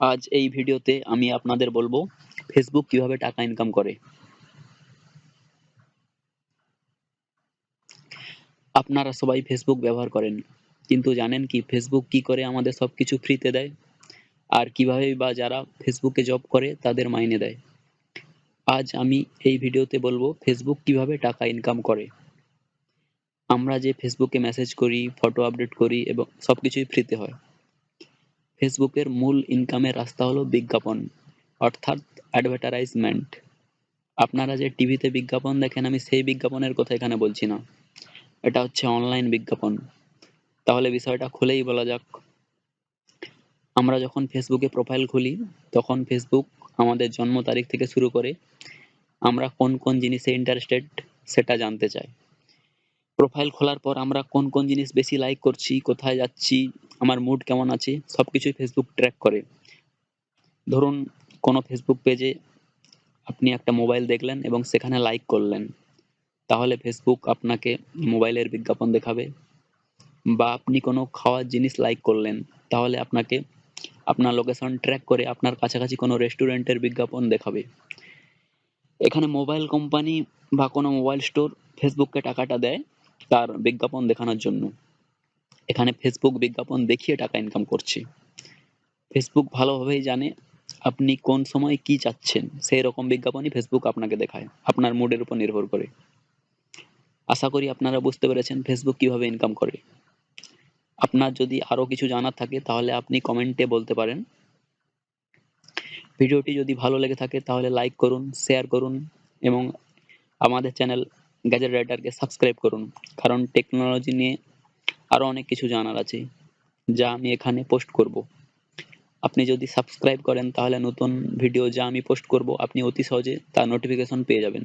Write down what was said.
আজ এই ভিডিওতে আমি আপনাদের বলব ফেসবুক কীভাবে টাকা ইনকাম করে। আপনারা সবাই ফেসবুক ব্যবহার করেন, কিন্তু জানেন কি ফেসবুক কি করে আমাদের সবকিছু ফ্রিতে দেয়? আর কীভাবে বা যারা ফেসবুকে জব করে তাদের মাইনে দেয়? আজ আমি এই ভিডিওতে বলব ফেসবুক কীভাবে টাকা ইনকাম করে। আমরা যে ফেসবুকে মেসেজ করি ফটো আপডেট করি এবং সবকিছুই ফ্রিতে হয়। ফেসবুকের মূল ইনকামের রাস্তা হলো বিজ্ঞাপন, অর্থাৎ অ্যাডভার্টাইজমেন্ট আপনারা যে টিভিতে বিজ্ঞাপন দেখেন, আমি সেই বিজ্ঞাপনের কথা এখানে বলছি না। এটা হচ্ছে অনলাইন বিজ্ঞাপন। তাহলে বিষয়টা খুলেই বলা যাক। আমরা যখন ফেসবুকে প্রোফাইল খুলি, তখন ফেসবুক আমাদের জন্ম তারিখ থেকে শুরু করে আমরা কোন কোন জিনিসে ইন্টারেস্টেড সেটা জানতে চাই। প্রোফাইল খোলার পর আমরা কোন কোন জিনিস বেশি লাইক করছি, কোথায় যাচ্ছি আমার মুড কেমন আছে সব কিছুই ফেসবুক ট্র্যাক করে। ধরুন, কোনো ফেসবুক পেজে আপনি একটা মোবাইল দেখলেন এবং সেখানে লাইক করলেন। তাহলে ফেসবুক আপনাকে মোবাইলের বিজ্ঞাপন দেখাবে। বা আপনি কোনো খাওয়ার জিনিস লাইক করলেন, তাহলে আপনাকে আপনার লোকেশন ট্র্যাক করে আপনার কাছাকাছি কোনো রেস্টুরেন্টের বিজ্ঞাপন দেখাবে। এখানে মোবাইল কোম্পানি বা কোনো মোবাইল স্টোর ফেসবুককে টাকাটা দেয় তার বিজ্ঞাপন দেখানোর জন্য। এখানে ফেসবুক বিজ্ঞাপন দেখিয়ে টাকা ইনকাম করছি। ফেসবুক ভালোভাবেই জানে আপনি কোন সময় কি চাচ্ছেন সেই রকম বিজ্ঞাপনই ফেসবুক আপনাকে দেখায়, আপনার মুডের উপর নির্ভর করে। আশা করি আপনারা বুঝতে পেরেছেন ফেসবুক কীভাবে ইনকাম করে। আপনার যদি আরও কিছু জানার থাকে তাহলে আপনি কমেন্টে বলতে পারেন। ভিডিওটি যদি ভালো লেগে থাকে তাহলে লাইক করুন শেয়ার করুন এবং আমাদের চ্যানেল গ্যাজেট রাইটারকে সাবস্ক্রাইব করুন। কারণ টেকনোলজি নিয়ে আরও অনেক কিছু জানার আছে, যা আমি এখানে পোস্ট করব। আপনি যদি সাবস্ক্রাইব করেন, তাহলে নতুন ভিডিও যা আমি পোস্ট করব, আপনি অতি সহজে তার নোটিফিকেশন পেয়ে যাবেন।